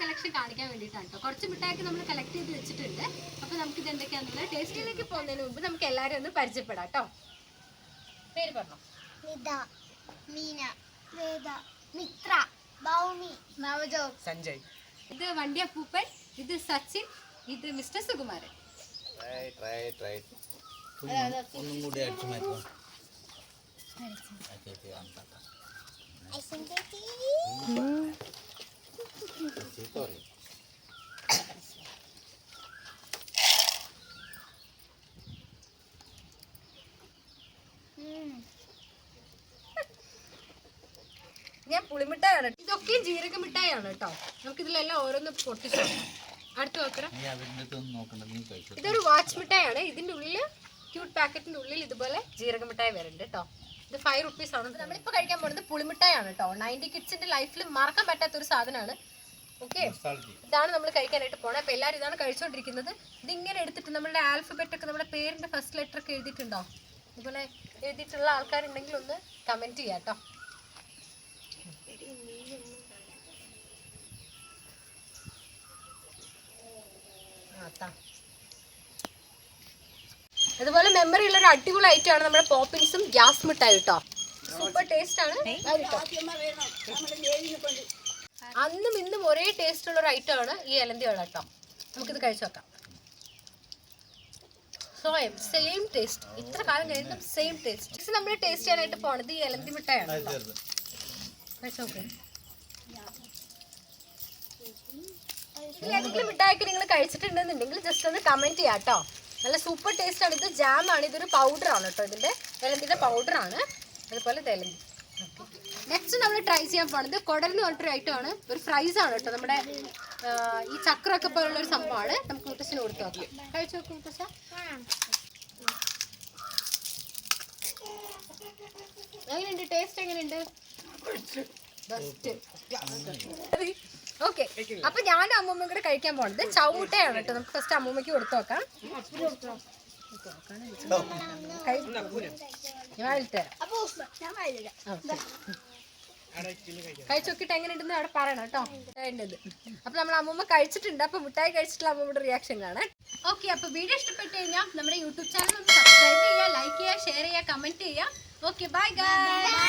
Collection കാണിക്കാൻ വേണ്ടിയിട്ടാണ് കേട്ടോ കുറച്ച് മിഠായിക്ക് നമ്മൾ കളക്ട് ചെയ്ത് വെച്ചിട്ടുണ്ട്. അപ്പോൾ നമുക്ക് ഇത് എന്തൊക്കെയാണെന്നുള്ള ടേസ്റ്റിലേക്ക് പോകുന്നതിന് മുമ്പ് നമുക്ക് എല്ലാവരും ഒന്ന് പരിചയപ്പെടാം കേട്ടോ പേര് പറഞ്ഞോ? നിത മീന വേദ മിത്ര ഭൗമി നവജോ. സഞ്ജയ്. ഇത് വണ്ടിയപ്പൂപ്പൻ ഇത് സച്ചിൻ ഇത് mister Sukumaran. Right right right ഒന്നും കൂടി അടിച്ചു മാറ്റുക ഞാൻ പുളിമിഠായാണ് ഇതൊക്കെയും ജീരക മിഠായാണ് കേട്ടോ. നമുക്ക് ഇതിലെല്ലാം ഓരോന്ന് പൊട്ടിച്ചു അടുത്ത് നോക്കണം ഇതൊരു വാച്ച് മിഠായാണ് ഇതിന്റെ ഉള്ളിൽ ക്യൂട്ട് പാക്കറ്റിന്റെ ഉള്ളിൽ ഇതുപോലെ ജീരക മിഠായി വരുന്നുണ്ട് കേട്ടോ. ഇത് ഫൈവ് റുപ്പീസ് ആണ്. നമ്മളിപ്പോൾ കഴിക്കാൻ പോകുന്നത് പുളിമിഠായാണ് കേട്ടോ നയന്റി കിഡ്സിന്റെ ലൈഫിൽ മറക്കാൻ പറ്റാത്ത ഒരു സാധനമാണ് ഓക്കെ ഇതാണ് നമ്മൾ കഴിക്കാനായിട്ട് പോണത് അപ്പോൾ എല്ലാവരും ഇതാണ് കഴിച്ചുകൊണ്ടിരിക്കുന്നത് ഇതിങ്ങനെ എടുത്തിട്ട് നമ്മുടെ ആൽഫബറ്റ് ഒക്കെ നമ്മുടെ പേരിന്റെ ഫസ്റ്റ് ലെറ്റർ ഒക്കെ എഴുതിയിട്ടുണ്ടോ? ഇതുപോലെ എഴുതിയിട്ടുള്ള ആൾക്കാരുണ്ടെങ്കിൽ ഒന്ന് കമന്റ് ചെയ്യാം കേട്ടോ ആ, താ. അതുപോലെ മെമ്മറി ഉള്ള ഒരു അടിപൊളി ഐറ്റം ആണ് നമ്മുടെ പോപ്പിൻസും ഗ്യാസ് മിഠായി കേട്ടോ സൂപ്പർ ടേസ്റ്റ് ആണ്. അന്നും ഇന്നും ഒരേ ടേസ്റ്റ് ഉള്ള ഒരു ഐറ്റം ആണ് ഈ എലന്തി വെള്ളം കേട്ടോ നമുക്കിത് കഴിച്ചു നോക്കാം. സ്വയം സെയിം ടേസ്റ്റ് ഇത്ര കാലം കഴിഞ്ഞും സെയിം ടേസ്റ്റ് നമ്മൾ ടേസ്റ്റ് ചെയ്യാനായിട്ട് പോണത് ഈ എലന്തി മിഠായാണ് ഏതെങ്കിലും മിഠായിക്ക് നിങ്ങൾ കഴിച്ചിട്ടുണ്ടെന്നുണ്ടെങ്കിൽ ജസ്റ്റ് ഒന്ന് കമന്റ് ചെയ്യാം കേട്ടോ നല്ല സൂപ്പർ ടേസ്റ്റ് ആണ്. ഇത് ജാം ആണ്. ഇതൊരു പൗഡർ ആണ് കേട്ടോ ഇതിന്റെ. തെലന്തിന്റെ പൗഡർ ആണ്. അതുപോലെ തെലന്തി നെക്സ്റ്റ് നമ്മൾ ട്രൈ ചെയ്യാൻ പോണത് എന്ന് പറഞ്ഞിട്ടൊരു ഐറ്റം ആണ്. ഒരു ഫ്രൈസ് ആണ് കേട്ടോ നമ്മുടെ ഈ ചക്രമൊക്കെ പോലുള്ള ഒരു സംഭവമാണ്. നമുക്ക് മുത്തശ്ശന് കൊടുത്ത് നോക്കാം. കഴിച്ചു നോക്കും മുത്തശ്ശ. എങ്ങനെയുണ്ട്? ടേസ്റ്റ് എങ്ങനെയുണ്ട്? ഓക്കെ അപ്പൊ ഞാൻ അമ്മൂമ്മയും കൂടെ കഴിക്കാൻ പോണത്. ചൗമുട്ടയാണ് കേട്ടോ. നമുക്ക് ഫസ്റ്റ് അമ്മൂമ്മയ്ക്ക് കൊടുത്തു നോക്കാം. കഴിച്ചോക്കിട്ട് എങ്ങനെ ഉണ്ടെന്ന് അവിടെ പറയണം കേട്ടോ. വേണ്ടത്. അപ്പൊ നമ്മൾ അമ്മൂമ്മ കഴിച്ചിട്ടുണ്ട്. അപ്പൊ മുട്ടായി കഴിച്ചിട്ടുള്ള അമ്മൂമ്മയുടെ റിയാക്ഷൻ കാണാൻ ഓക്കെ അപ്പൊ വീഡിയോ ഇഷ്ടപ്പെട്ട് കഴിഞ്ഞാൽ നമ്മുടെ യൂട്യൂബ് ചാനൽ ഒന്ന് സബ്സ്ക്രൈബ് ചെയ്യുക ലൈക്ക് ചെയ്യുക ഷെയർ ചെയ്യുക കമന്റ് ചെയ്യുക. Okay bye bye